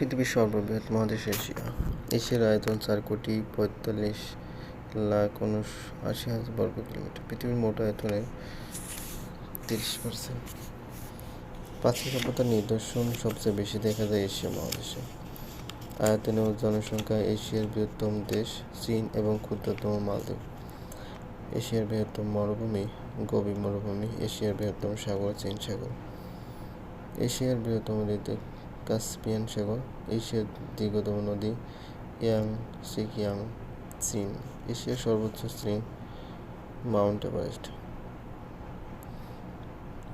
পৃথিবীর সর্ববৃহৎ মহাদেশ এশিয়া। এশিয়ার আয়তন চার কোটি পঁয়তাল্লিশ লাখ উনিশ আশি হাজার বর্গ কিলোমিটার। পৃথিবীর মোট আয়তনের তিরিশ পার্সেন্ট। প্রাচীন সভ্যতার নিদর্শন সবচেয়ে বেশি দেখা যায় এশিয়া মহাদেশে। আয়তনে ও জনসংখ্যা এশিয়ার বৃহত্তম দেশ, চীন এবং ক্ষুদ্রতম মালদ্বীপ। এশিয়ার বৃহত্তম মরুভূমি, গভীর মরুভূমি। এশিয়ার বৃহত্তম সাগর, চীন সাগর। এশিয়ার বৃহত্তম হ্রদ কাস্পিয়ান সাগর, এশিয়ার দীর্ঘতম নদী ইয়াং সিকিয়াং চীন, এশিয়ার সর্বোচ্চ শৃঙ্গ মাউন্ট এভারেস্ট।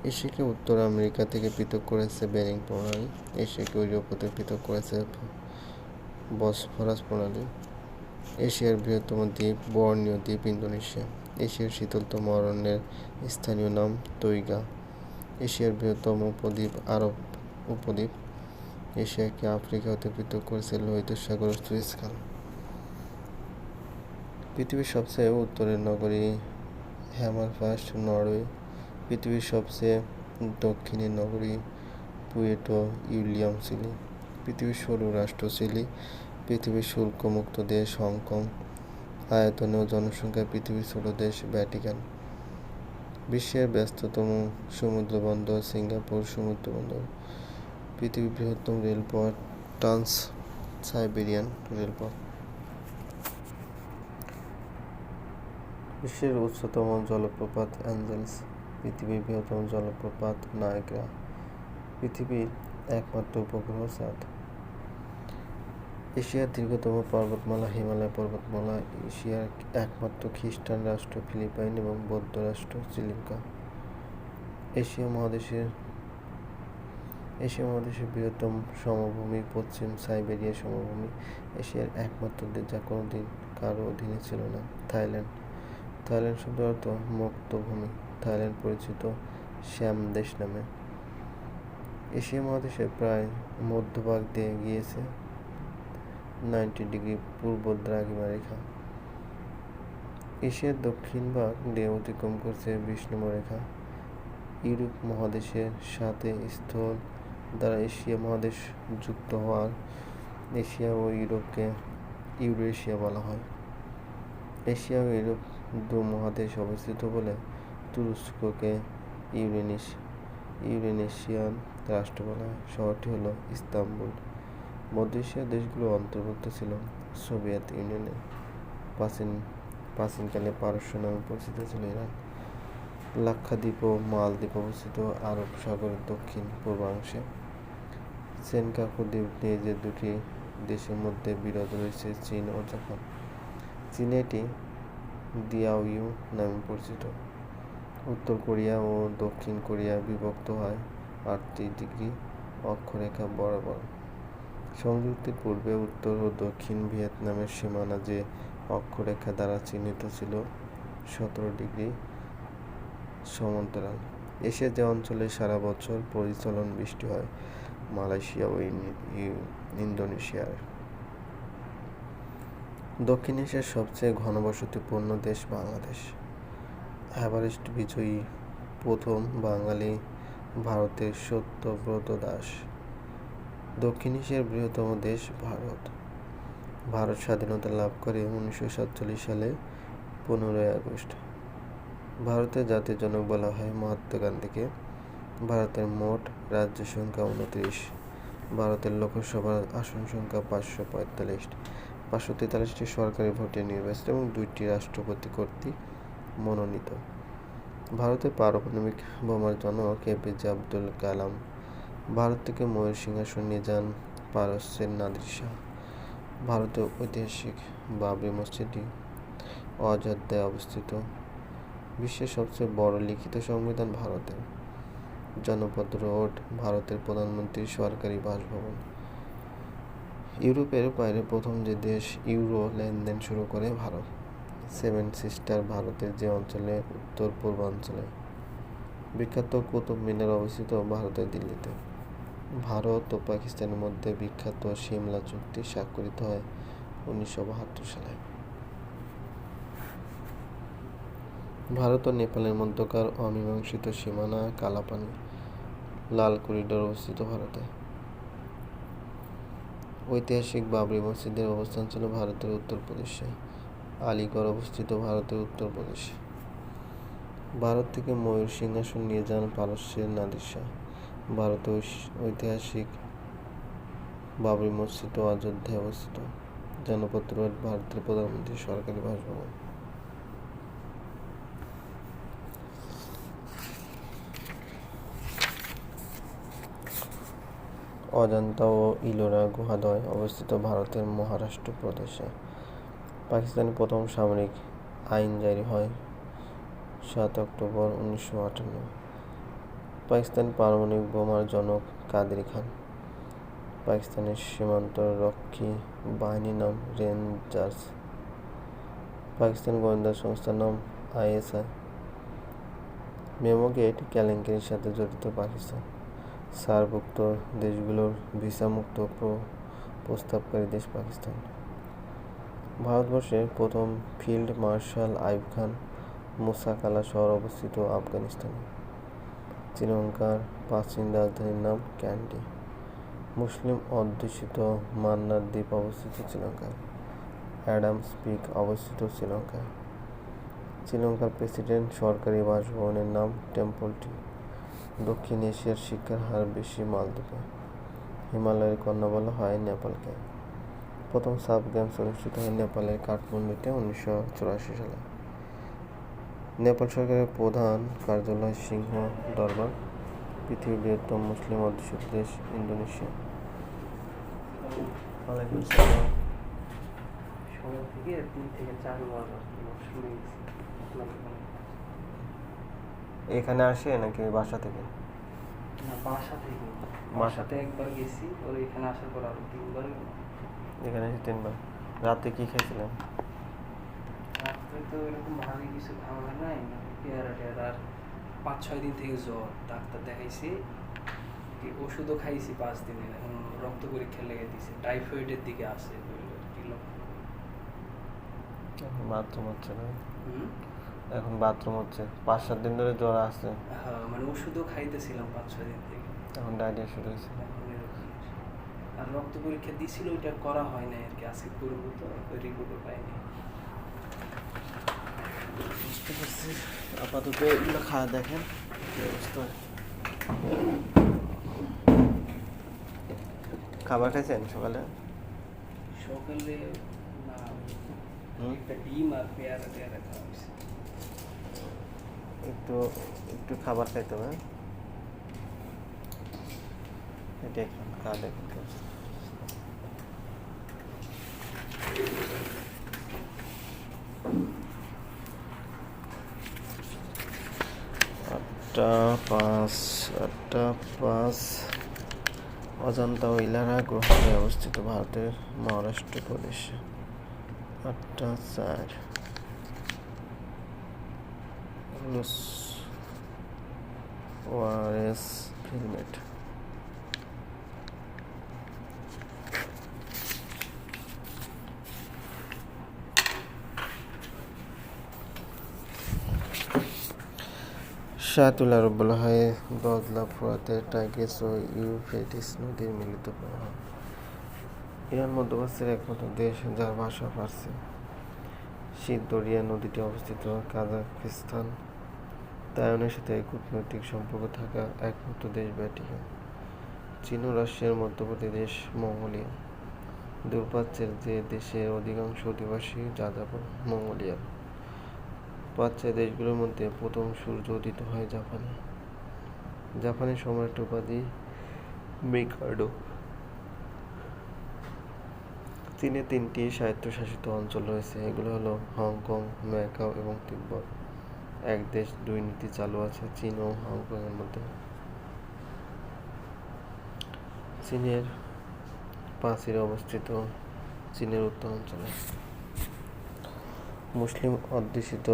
এশিয়াকে উত্তর আমেরিকা থেকে পৃথক করেছে বেরিং প্রণালী, এশিয়াকে ইউরোপ থেকে পৃথক করেছে বসফরাস প্রণালী। এশিয়ার বৃহত্তম দ্বীপ বর্ণীয় দ্বীপ ইন্দোনেশিয়া, এশিয়ার শীতলতম অরণ্যের স্থানীয় নাম তৈগা। এশিয়ার বৃহত্তম উপদ্বীপ আরব উপদ্বীপ এশিয়াকে আফ্রিকা হতে পৃথক করেছে লোহিত সাগর সুইস খাল। পৃথিবীর সবচেয়ে উত্তরের নগরী হ্যামারফাস্ট নরওয়ে। পৃথিবীর সবচেয়ে দক্ষিণের নগরী পুয়েটো ইউলিয়াম চিলি পৃথিবীর সরু রাষ্ট্র চিলি পৃথিবীর শুল্কমুক্ত দেশ হংকং। আয়তনে ও জনসংখ্যায় পৃথিবীর ছোট দেশ ভ্যাটিকান। বিশ্বের ব্যস্ততম সমুদ্রবন্দর সিঙ্গাপুর সমুদ্রবন্দর। পৃথিবীর বৃহত্তম রেলপথ, ট্রান্স সাইবেরিয়ান রেলপথ। বিশ্বের উচ্চতম জলপ্রপাত অ্যাঞ্জেলস, পৃথিবীর বৃহত্তম জলপ্রপাত নায়গ্রা পৃথিবীর একমাত্র উপগ্রহ চাঁদ এশিয়ার দীর্ঘতম পর্বতমালা, হিমালয় পর্বতমালা, এশিয়ার একমাত্র খ্রিস্টান রাষ্ট্র ফিলিপাইন এবং বৌদ্ধ রাষ্ট্র শ্রীলঙ্কা। এশিয়া মহাদেশের এশিয়া মহাদেশের বৃহত্তম সমভূমি, পশ্চিম সাইবেরিয়া সমভূমি, এশিয়ার একমাত্র দেশ যা কোনোদিন কারও অধীনে ছিল না, থাইল্যান্ড। থাইল্যান্ড শব্দ অর্থ মুক্ত ভূমি থাইল্যান্ড পরিচিত শ্যাম দেশ নামে। এশিয়া মহাদেশের প্রায় মধ্যভাগ দিয়ে গিয়েছে নাইনটি ডিগ্রি পূর্ব দ্রাঘিমা রেখা। এশিয়ার দক্ষিণ ভাগ দিয়ে অতিক্রম করছে বিষ্ণুম রেখা। ইউরোপ মহাদেশের সাথে স্থল দ্বারা এশিয়া মহাদেশ যুক্ত হওয়ার এশিয়া ও ইউরোপকে ইউরেশিয়া বলা হয়। এশিয়া ও ইউরোপ দু মহাদেশ অবস্থিত বলে তুরস্ককে ইউরেনিস, ইউরেনেশিয়ান রাষ্ট্র বলা হয়। শহরটি হলো ইস্তাম্বুল। মধ্য এশিয়ার দেশগুলো অন্তর্ভুক্ত ছিল সোভিয়েত ইউনিয়নে প্রাচীন, প্রাচীনকালে পারস্য নামে পরিচিত ছিল ইরান। লাক্ষাদ্বীপ ও মালদ্বীপ অবস্থিত আরব সাগরের দক্ষিণ পূর্বাংশে। সেনকাকু দ্বীপ নিয়ে যে দুটি দেশের মধ্যে বিরোধ রয়েছে, চীন ও জাপান। চীনে এটি দিয়াওইউ নামে পরিচিত। উত্তর কোরিয়া ও দক্ষিণ কোরিয়া বিভক্ত হয় আটত্রিশ ডিগ্রি অক্ষরেখা বরাবর। সংযুক্তির পূর্বে উত্তর ও দক্ষিণ ভিয়েতনামের সীমানা যে অক্ষরেখা দ্বারা চিহ্নিত ছিল, সতেরো ডিগ্রি সমান্তরাল। এশিয়া যে অঞ্চলে সারা বছর পরিচলন বৃষ্টি হয়, মালয়েশিয়া ও ইন্দোনেশিয়ার। দক্ষিণ এশিয়ার সবচেয়ে ঘনবসতিপূর্ণ দেশ বাংলাদেশ। এভারেস্ট বিজয়ী প্রথম বাঙালি ভারতের সত্যব্রত দাস। দক্ষিণ এশিয়ার বৃহত্তম দেশ ভারত। ভারত স্বাধীনতা লাভ করে উনিশশো সাতচল্লিশ সালে পনেরোই আগস্ট। ভারতের জাতির জনক বলা হয় মহাত্মা গান্ধীকে। ভারতের মোট রাজ্য সংখ্যা উনত্রিশ। ভারতের লোকসভার আসন সংখ্যা পাঁচশো পঁয়তাল্লিশটি পাঁচশো তেতাল্লিশটি সরকারি ভোটে নির্বাচিত এবং দুইটি রাষ্ট্রপতি কর্তৃক মনোনীত। ভারতের পারমাণবিক বোমার জনক এপিজে আব্দুল কালাম। ভারত থেকে ময়ূর সিংহাসন নিয়ে যান পারস্যের নাদির শাহ। ভারতের ঐতিহাসিক বাবরি মসজিদটি অযোধ্যায় অবস্থিত। বিশ্বের সবচেয়ে বড় লিখিত সংবিধান ভারতের জনপদ রোড, ভারতের প্রধানমন্ত্রীর সরকারি বাসভবন। ইউরোপের বাইরে প্রথম যে দেশ ইউরো লেনদেন শুরু করে ভারত। সেভেন সিস্টার ভারতের যে অঞ্চলে, উত্তর পূর্বাঞ্চলে। বিখ্যাত কুতুব মিনার অবস্থিত ভারতের দিল্লিতে। ভারত ও পাকিস্তানের মধ্যে বিখ্যাত সিমলা চুক্তি স্বাক্ষরিত হয় উনিশশো বাহাত্তর সালে। ভারত ও নেপালের মধ্যকার অমীমাংসিত সীমানা কালাপানি লাল করিডোর অবস্থিত ভারতে। ঐতিহাসিক বাবরি মসজিদের অবস্থান ছিল ভারতের উত্তরপ্রদেশে। আলিগড় অবস্থিত ভারতের উত্তরপ্রদেশে। ভারত থেকে ময়ূর সিংহাসন নিয়ে যান পারস্যের নাদির শাহ। ভারতে ঐতিহাসিক বাবরি মসজিদ ও অযোধ্যায় অবস্থিত। জনপত্র ভারতের প্রধানমন্ত্রী সরকারি বাসভবন। অজন্তা ও ইলোরা গুহাদ্বয় অবস্থিত ভারতের মহারাষ্ট্র প্রদেশে। পাকিস্তানের প্রথম সামরিক আইন জারি হয় সাত অক্টোবর উনিশশো আটান্ন। পাকিস্তান পারমাণবিক বোমার জনক কাদের খান। পাকিস্তানের সীমান্ত রক্ষী বাহিনীর নাম রেঞ্জার্স। পাকিস্তান গোয়েন্দা সংস্থার নাম আইএসআই। মেমোগেট কেলেঙ্কারির সাথে জড়িত পাকিস্তান। সারভুক্ত দেশগুলোর ভিসামুক্ত প্র- প্রস্তাবকারী দেশ পাকিস্তান। ভারতবর্ষের প্রথম ফিল্ড মার্শাল আইব খান মুসাকালা শহর অবস্থিত আফগানিস্তানে। শ্রীলঙ্কার প্রাচীন রাজধানীর নাম ক্যান্ডি মুসলিম অধ্যুষিত মান্নার দ্বীপ অবস্থিত শ্রীলঙ্কায়। অ্যাডামস পিক অবস্থিত শ্রীলঙ্কায়। শ্রীলঙ্কার প্রেসিডেন্ট সরকারি বাসভবনের নাম টেম্পলটি। দক্ষিণ এশিয়ার শিক্ষার হার বেশি মালদ্বীপে। হিমালয়ের কন্যা বলা হয় নেপালকে। প্রথম সাব গেমস অনুষ্ঠিত হয় নেপালের কাঠমান্ডুতে উনিশশো চুরাশি সালে। নেপাল সরকারের প্রধান কার্যালয় সিংহ দরবার পৃথিবীর বৃহত্তম মুসলিম অধ্যুষিত দেশ ইন্দোনেশিয়া। সময় থেকে তিন থেকে চার বার শুনে গেছি আপনার দোকানে। এখানে আসে নাকি বাসা থেকে? না বাসা থেকে। বাসাতে একবার গেছি ওর এখানে আসার পর আরও তিনবার এখানে এসে তিনবার। রাতে কি খেয়েছিলেন? রাত্রে তো এরকম ভারী কিছু খাওয়া হয় নাই মানে পেয়ারা টেয়ারা আর পাঁচ ছয় দিন থেকে জ্বর। ডাক্তার দেখাইছি ওষুধও খাইছি পাঁচ দিনের এখন রক্ত পরীক্ষা লেগে দিছে। টাইফয়েডের দিকে আছে কি লক্ষণ। এখন বাথরুম হচ্ছে না? এখন বাথরুম হচ্ছে। পাঁচ সাত দিন ধরে জ্বর আছে। হ্যাঁ মানে ওষুধও খাইতেছিলাম পাঁচ ছয় দিন থেকে। এখন ডায়রিয়া শুরু হয়েছে। আর রক্ত পরীক্ষা দিছিল ওইটা করা হয় নাই আর কি আজকে করব তো রিপোর্টও পাইনি। বুঝতে পারছি। আপাতত এগুলো খাওয়া দেখেন কি খাবার খাইছেন সকালে? সকালে না একটা ডিম আর পেয়ারা টেয়ারা খাওয়া হয়েছে। একটু একটু খাবার খাইতে হবে। দেখেন অবস্থা। আটটা পাঁচ আটটা পাঁচ। অজন্তা ও ইলারা গ্রহে অবস্থিত ভারতের মহারাষ্ট্র প্রদেশে। আটটা চার। লুস ওয়ারেস ফিলমেট শাতুল আরব বলা হয় বদলা ফোরাতের টাইগ্রিস ও ইউফ্রেটিস নদীর মিলিত প্রবাহ। ইরান মধ্যপ্রাচ্যের একমাত্র দেশ যার ভাষা ফার্সি। শীত দরিয়া নদীটি অবস্থিত কাজাখস্তান। তাইওয়ানের সাথে কূটনৈতিক সম্পর্ক থাকা একমাত্র দেশ ভ্যাটিকান চীন ও রাশিয়ার মধ্যবর্তী দেশ মঙ্গোলিয়া। দূরপ্রাচ্যের যে দেশের অধিকাংশ অধিবাসী যাযাবর মঙ্গোলিয়ান প্রাচ্যের দেশগুলোর মধ্যে প্রথম সূর্য উদিত হয় জাপানে। জাপানের সম্রাট উপাধি মেকাডো। চীনে তিনটি স্বায়ত্তশাসিত অঞ্চল রয়েছে। এগুলো হলো হংকং, ম্যাকাও এবং তিব্বত। এক দেশ, দুই নীতি চালু আছে, চীন ও হংকংয়ের মধ্যে। চীনের পাশে অবস্থিত চীনের উত্তর অঞ্চলে মুসলিম অধ্যুষিত